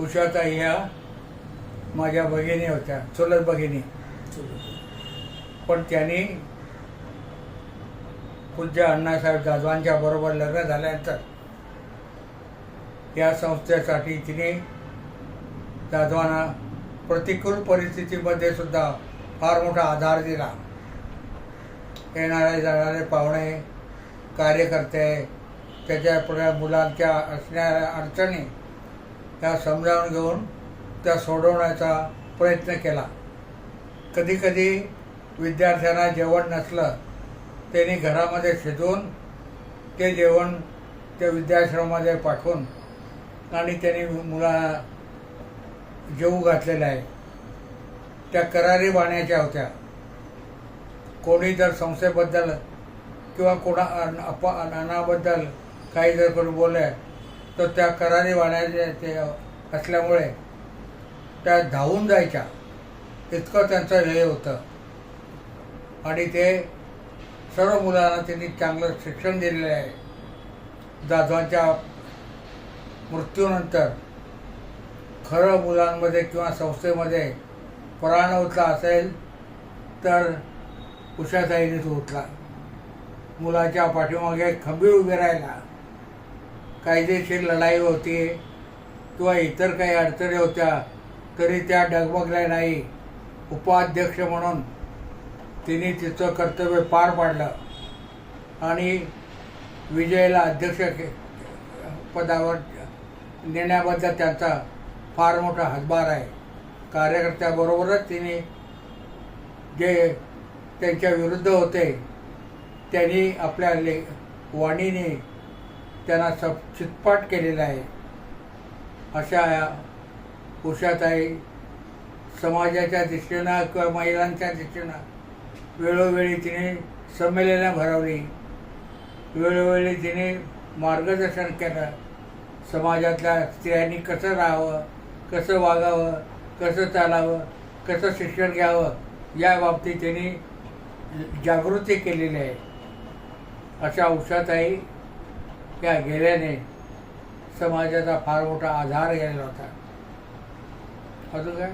उषाताई ह्या माझ्या भगिनी होत्या चुलत भगिनी. पण त्यांनी पूज्य अण्णासाहेब जाधवांच्या बरोबर लग्न झाल्यानंतर या संस्थेसाठी तिने जाधवांना प्रतिकूल परिस्थितीमध्ये सुद्धा फार मोठा आधार दिला. येणारे जाणारे पाहुणे कार्यकर्ते त्याच्या पुढे मुलांच्या असणाऱ्या अडचणी त्या समजावून घेऊन त्या सोडवण्याचा प्रयत्न केला. कधीकधी विद्यार्थ्यांना जेवण नसलं त्यांनी घरामध्ये शिजवून ते जेवण त्या विद्याश्रमामध्ये पाठवून आणि त्यांनी मुला जेवू घातलेलं आहे. त्या करारी बाण्याच्या होत्या. कोणी जर संस्थेबद्दल किंवा कोणा अन- अनाबद्दल काही जर कोणी बोलले तर त्या करारी बाण्याचे ते असल्यामुळे त्या धावून जायच्या. इतकं त्यांचं हे होतं. आणि ते सर्व मुलांना त्यांनी चांगलं शिक्षण दिलेलं आहे. जाधवांच्या मृत्यूनंतर खरं मुलांमध्ये किंवा संस्थेमध्ये प्राण उठला असेल तर उषाताईनेच उठला. मुलाच्या पाठीमागे खंबीर उभे राहिला. कायदेशीर लढाई होती किंवा इतर काही अडचणी होत्या तरी त्या डगमगल्या नाही. उपाध्यक्ष म्हणून तिने तिचं कर्तव्य पार पाडलं आणि विजयला अध्यक्ष के- पदावर नेण्याबद्दल त्यांचा फार मोठा हातभार आहे. कार्यकर्त्याबरोबरच तिने जे त्यांच्या विरुद्ध होते त्यांनी आपल्या ले वाणीने त्यांना सब चितपाट केलेला आहे. अशा या उषाताई समाजाच्या दृष्टीनं किंवा महिलांच्या दृष्टीनं वेळोवेळी तिने संमेलनं भरवली. वेळोवेळी तिने मार्गदर्शन केलं. समाजातल्या स्त्रियांनी कसं राहावं कसं वागावं कसं चालावं कसं शिक्षण घ्यावं या बाबतीत त्यांनी जागृती केलेली आहे. अशा उषाताई त्या गेल्याने समाजाचा फार मोठा आधार गेलेला होता. अजून काय?